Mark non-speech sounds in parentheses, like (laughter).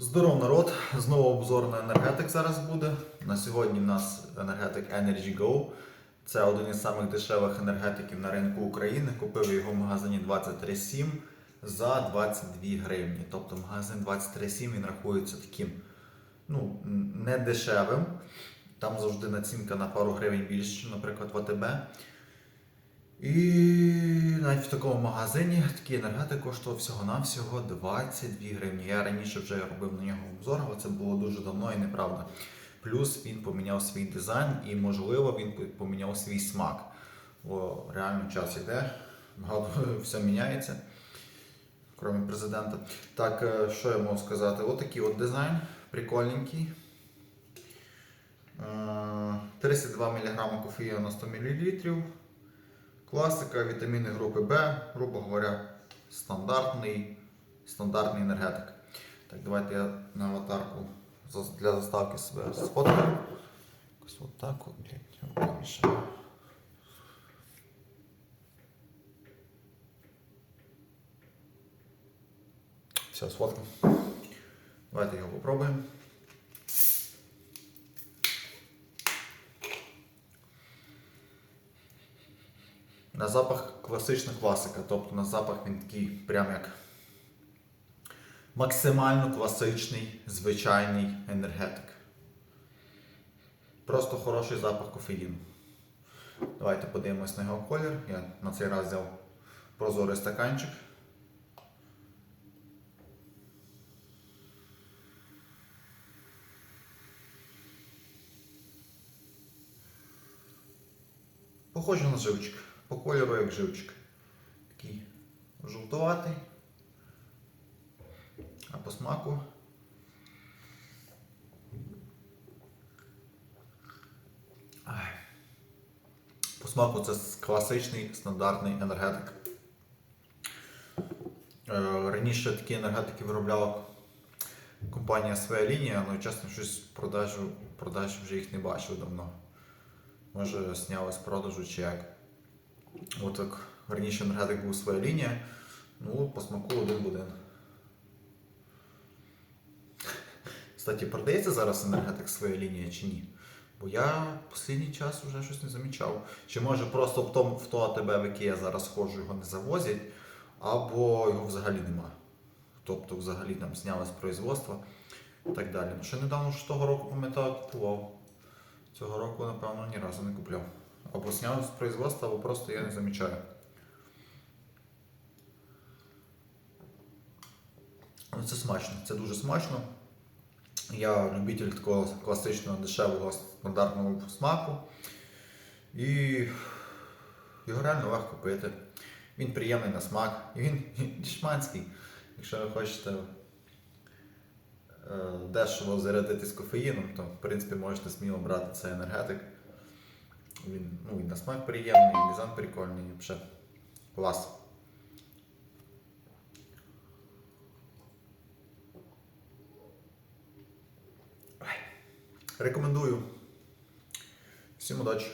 Здоров народ! Знову обзор на енергетик зараз буде. На сьогодні в нас енергетик Energy Go. Це один із самих дешевих енергетиків на ринку України. Купив його в магазині 23.7 за 22 гривні. Тобто магазин 23.7 він рахується таким ну, не дешевим. Там завжди націнка на пару гривень більше, наприклад, в АТБ. І навіть в такому магазині такий енергетик коштував всього-навсього 22 гривні. Я раніше вже робив на нього обзор, але це було дуже давно і неправда. Плюс він поміняв свій дизайн і, можливо, він поміняв свій смак. Бо реально час іде, багато (laughs) все міняється, крім президента. Так, е, що я можу сказати? Отакий от дизайн, прикольненький. Е, 32 мг кофеїну на 100 мл. Класика, вітаміни групи Б, грубо говоря, стандартний, стандартний енергетик. Так, давайте я на аватарку для заставки себе сфоткаю. Якось отак от, блядь, рука. Все, сфоткав. Давайте його попробуємо. На запах класична класика, тобто на запах він такий прям як максимально класичний, звичайний енергетик. Просто хороший запах кофеїну. Давайте подивимось на його колір. Я на цей раз взяв прозорий стаканчик. Похоже на живчик. По кольору як живчик. Такий жовтуватий. А по смаку. По смаку це класичний стандартний енергетик. Е, Раніше такі енергетики виробляла компанія своя лінія, але чесно щось продажу, продажу вже їх не бачив давно. Може зняли з продажу чи як. От так раніше енергетик був своя лінія. Ну, по смаку один в. Кстати, продається зараз енергетик своя лінія чи ні? Бо я в останній час вже щось не замічав. Чи може просто в тому в то АТБ, в яке я зараз ходжу, його не завозять, або його взагалі нема. Тобто взагалі там зняли з производства і так далі. Ну, ще недавно ж того року, пам'ятаю, купував. Цього року, напевно, ні разу не купляв. Або зняв з производства, або просто я не замічаю. Але це смачно, це дуже смачно. Я любитель такого класичного дешевого стандартного смаку. І його реально легко пити. Він приємний на смак. І він (laughs) дішманський. Якщо ви хочете е, дешево зарядитись кофеїном, то в принципі можете сміло брати цей енергетик. Він, ну, він на смак приємний, і дизайн прикольний, взагалі клас. Рекомендую. Всім удачі!